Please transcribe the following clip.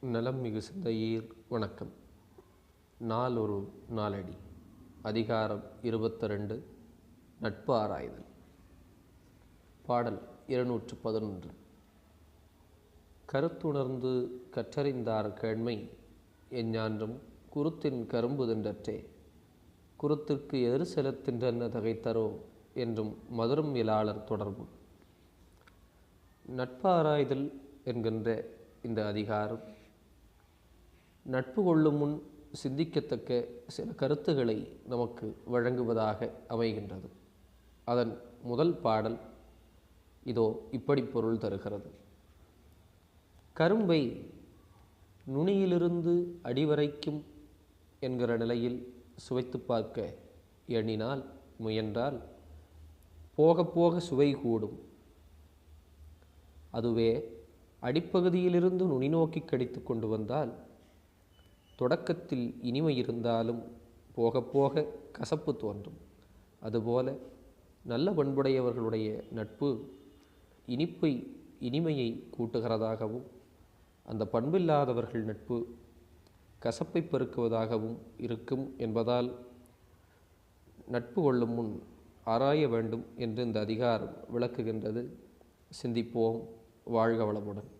நலம் மிகு சிந்தையீர். வணக்கம். நாள் ஒரு நாளடி. அதிகாரம் இருபத்தி ரெண்டு நட்பு ஆராய்தல். பாடல் இருநூற்று பதினொன்று. கருத்துணர்ந்து கற்றறிந்தார் கேண்மை. எஞ்ஞான்றும் குருத்தின் கரும்பு தின்றற்றே. குருத்திற்கு எதிர் செலுத்தின்றன தகைத்தரோ என்றும் மதுரம் இயலாளர் தொடர்பு. நட்பாராய்தல் என்கின்ற இந்த அதிகாரம் நட்பு கொள்ளும் முன் சிந்திக்கத்தக்க சில கருத்துக்களை நமக்கு வழங்குவதாக அமைகின்றது. அதன் முதல் பாடல் இதோ இப்படி பொருள் தருகிறது. கரும்பை நுனியிலிருந்து அடிவரைக்கும் என்கிற நிலையில் சுவைத்து பார்க்க எண்ணினால் முயன்றால் போக போக சுவை கூடும். அதுவே அடிப்பகுதியிலிருந்து நுனி நோக்கி கடித்து கொண்டு வந்தால் தொடக்கத்தில் இனிமை இருந்தாலும் போக போக கசப்பு தோன்றும். அதுபோல நல்ல பண்புடையவர்களுடைய நட்பு இனிப்பை இனிமையை கூட்டுகிறதாகவும் அந்த பண்பில்லாதவர்கள் நட்பு கசப்பை பெருக்குவதாகவும் இருக்கும் என்பதால் நட்பு கொள்ளும் முன் ஆராய வேண்டும் என்று இந்த அதிகாரம் விளக்குகின்றது. சிந்திப்போம். வாழ்க வளமுடன்.